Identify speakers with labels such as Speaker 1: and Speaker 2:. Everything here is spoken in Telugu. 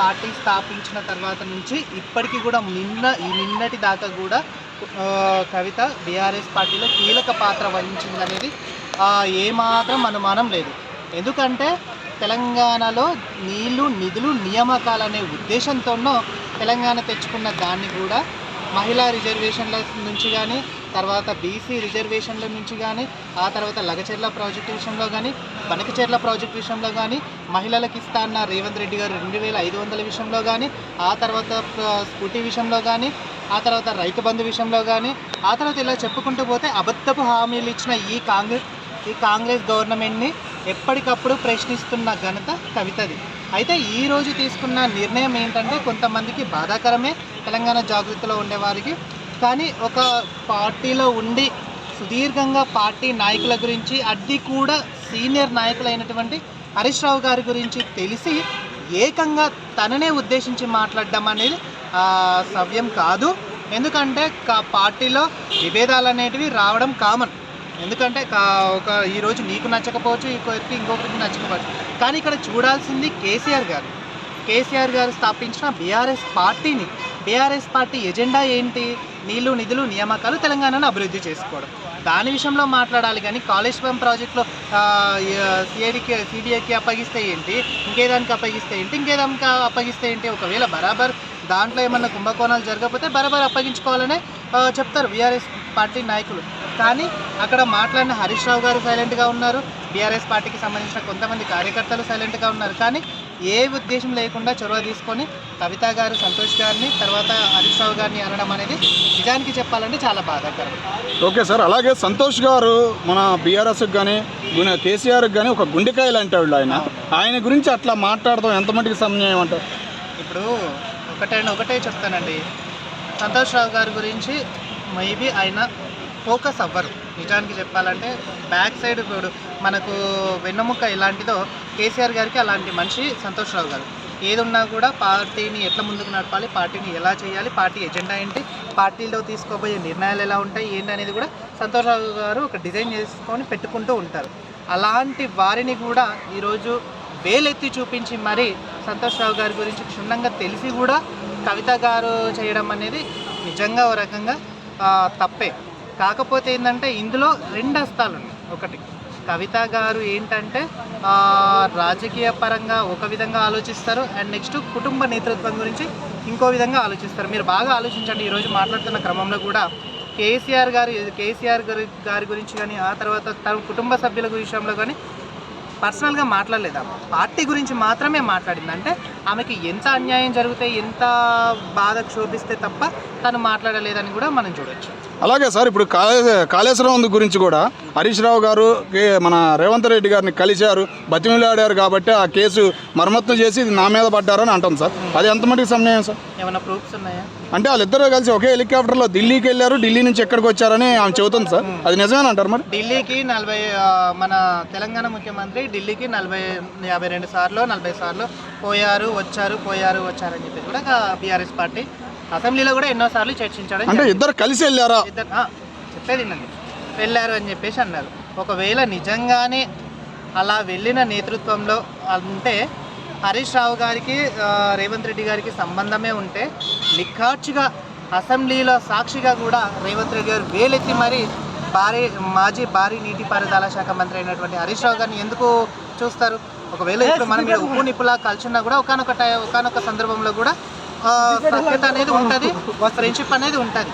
Speaker 1: పార్టీ స్థాపించిన తర్వాత నుంచి ఇప్పటికీ కూడా నిన్న ఈ నిన్నటి దాకా కూడా కవిత బీఆర్ఎస్ పార్టీలో కీలక పాత్ర వహించిందనేది ఏమాత్రం అనుమానం లేదు. ఎందుకంటే తెలంగాణలో నీళ్ళు నిధులు నియామకాలు అనే ఉద్దేశంతోనో తెలంగాణ తెచ్చుకున్న దాన్ని కూడా మహిళా రిజర్వేషన్ల నుంచి కానీ తర్వాత బీసీ రిజర్వేషన్ల నుంచి కానీ ఆ తర్వాత లగచెర్ల ప్రాజెక్టు విషయంలో కానీ బనకచెర్ల ప్రాజెక్టు విషయంలో కానీ మహిళలకు ఇస్తా అన్న రేవంత్ రెడ్డి గారు రెండు వేల ఐదు వందల విషయంలో కానీ ఆ తర్వాత స్కూటీ విషయంలో కానీ ఆ తర్వాత రైతు బంధు విషయంలో కానీ ఆ తర్వాత ఇలా చెప్పుకుంటూ పోతే అబద్ధపు హామీలు ఇచ్చిన ఈ కాంగ్రెస్ ఈ కాంగ్రెస్ గవర్నమెంట్ని ఎప్పటికప్పుడు ప్రశ్నిస్తున్న ఘనత కవితది. అయితే ఈ రోజు తీసుకున్న నిర్ణయం ఏంటంటే కొంతమందికి బాధాకరమే. తెలంగాణ జాగృతిలో ఉండేవారికి కానీ ఒక పార్టీలో ఉండి సుదీర్ఘంగా పార్టీ నాయకుల గురించి అది కూడా సీనియర్ నాయకులైనటువంటి హరీష్ రావు గారి గురించి తెలిసి ఏకంగా తననే ఉద్దేశించి మాట్లాడడం అనేది సవ్యం కాదు. ఎందుకంటే పార్టీలో విభేదాలు అనేటివి రావడం కామన్ ఎందుకంటే ఒక ఈరోజు నీకు నచ్చకపోవచ్చు ఇంకొకరికి ఇంకొకరికి నచ్చకపోవచ్చు. కానీ ఇక్కడ చూడాల్సింది కేసీఆర్ గారు. కేసీఆర్ గారు స్థాపించిన బీఆర్ఎస్ పార్టీని బీఆర్ఎస్ పార్టీ ఎజెండా ఏంటి? నీళ్ళు నిధులు నియామకాలు తెలంగాణను అభివృద్ధి చేసుకోవడం. దాని విషయంలో మాట్లాడాలి కానీ కాళేశ్వరం ప్రాజెక్టులో సిఐడికి సిబిఐకి అప్పగిస్తే ఏంటి? ఇంకేదానికి అప్పగిస్తే ఏంటి? ఇంకేదానికి అప్పగిస్తే ఏంటి? ఒకవేళ బరాబర్ దాంట్లో ఏమన్నా కుంభకోణాలు జరగకపోతే బరాబర్ అప్పగించుకోవాలనే చెప్తారు బీఆర్ఎస్ పార్టీ నాయకులు. కానీ అక్కడ మాట్లాడిన హరీష్ రావు గారు సైలెంట్గా ఉన్నారు. బీఆర్ఎస్ పార్టీకి సంబంధించిన కొంతమంది కార్యకర్తలు సైలెంట్గా ఉన్నారు. కానీ ఏ ఉద్దేశం లేకుండా చొరవ తీసుకొని కవిత గారు సంతోష్ గారిని తర్వాత హరీష్ రావు గారిని అనడం అనేది నిజానికి చెప్పాలంటే చాలా బాధాకరం.
Speaker 2: ఓకే సార్ అలాగే సంతోష్ గారు మన బీఆర్ఎస్కి కానీ కేసీఆర్కి కానీ ఒక గుండెకాయ లాంటి ఆయన. ఆయన గురించి అట్లా మాట్లాడదాం ఎంత మటుకు సమన్వయం అంటారు
Speaker 1: ఇప్పుడు ఒకటే ఒకటే చెప్తానండి. సంతోష్ రావు గారి గురించి మేబీ ఆయన ఫోకస్ అవ్వరు. నిజానికి చెప్పాలంటే బ్యాక్ సైడ్ ఇప్పుడు మనకు వెన్నెముక ఎలాంటిదో కేసీఆర్ గారికి అలాంటి మనిషి సంతోష్ రావు గారు. ఏది ఉన్నా కూడా పార్టీని ఎట్లా ముందుకు నడపాలి పార్టీని ఎలా చేయాలి పార్టీ ఎజెండా ఏంటి పార్టీలో తీసుకోబోయే నిర్ణయాలు ఎలా ఉంటాయి ఏంటి అనేది కూడా సంతోష్ రావు గారు ఒక డిజైన్ చేసుకొని పెట్టుకుంటూ ఉంటారు. అలాంటి వారిని కూడా ఈరోజు వేలెత్తి చూపించి మరి సంతోష్ రావు గారి గురించి క్షుణ్ణంగా తెలిసి కూడా కవిత గారు చేయడం అనేది నిజంగా ఓ రకంగా తప్పే. కాకపోతే ఏంటంటే ఇందులో రెండు హస్తాలు ఉన్నాయి. ఒకటి కవిత గారు ఏంటంటే రాజకీయ పరంగా ఒక విధంగా ఆలోచిస్తారు అండ్ నెక్స్ట్ కుటుంబ నేతృత్వం గురించి ఇంకో విధంగా ఆలోచిస్తారు. మీరు బాగా ఆలోచించండి ఈరోజు మాట్లాడుతున్న క్రమంలో కూడా. కేసీఆర్ గారు కేసీఆర్ గారి గారి గురించి కానీ ఆ తర్వాత తన కుటుంబ సభ్యుల విషయంలో కానీ పర్సనల్గా మాట్లాడలేదు? పార్టీ గురించి మాత్రమే మాట్లాడింది? అంటే ఆమెకి ఎంత అన్యాయం జరిగితే ఎంత బాధ క్షోభిస్తే తప్ప తను మాట్లాడలేదని కూడా మనం చూడొచ్చు.
Speaker 2: అలాగే సార్ ఇప్పుడు కాళే కాళేశ్వరం గురించి కూడా హరీష్ రావు గారు మన రేవంత్ రెడ్డి గారిని కలిశారు బతిమిలాడారు కాబట్టి ఆ కేసు మరమ్మత్తు చేసి ఇది నా మీద పడ్డారని అంటాం సార్. అది ఎంత మటుకు సమన్వయం సార్?
Speaker 1: ఏమైనా ప్రూఫ్స్ ఉన్నాయా?
Speaker 2: అంటే వాళ్ళిద్దరూ కలిసి ఒకే హెలికాప్టర్లో ఢిల్లీకి వెళ్ళారు ఢిల్లీ నుంచి ఎక్కడికి వచ్చారని ఆమె చెబుతుంది సార్. అది నిజమేనా అంటారు మరి?
Speaker 1: ఢిల్లీకి నలభై మన తెలంగాణ ముఖ్యమంత్రి ఢిల్లీకి నలభై యాభై రెండు సార్లు నలభై సార్లు పోయారు. వచ్చారు పోయారు వచ్చారని చెప్పి కూడా బీఆర్ఎస్ పార్టీ అసెంబ్లీలో కూడా ఎన్నో సార్లు చర్చించడం
Speaker 2: అంటే ఇద్దరు కలిసి వెళ్ళారా?
Speaker 1: ఇద్దరు చెప్పేది వెళ్ళారు అని చెప్పేసి అన్నారు. ఒకవేళ నిజంగానే అలా వెళ్ళిన నేతృత్వంలో అంటే హరీష్ రావు గారికి రేవంత్ రెడ్డి గారికి సంబంధమే ఉంటే నిఖార్చిగా అసెంబ్లీలో సాక్షిగా కూడా రేవంత్ రెడ్డి గారు వేలెత్తి మరి భారీ మాజీ భారీ నీటిపారుదల శాఖ మంత్రి అయినటువంటి హరీష్ రావు గారిని ఎందుకు చూస్తారు? ఒకవేళ ఇప్పుడు మనం ఇక్కడ ఉప్పు నిప్పులా కలిసినా కూడా ఒకనొక టై ఒకనొక సందర్భంలో కూడా ఆ, సఖ్యత అనేది ఉంటుంది ఫ్రెండ్షిప్ అనేది ఉంటుంది.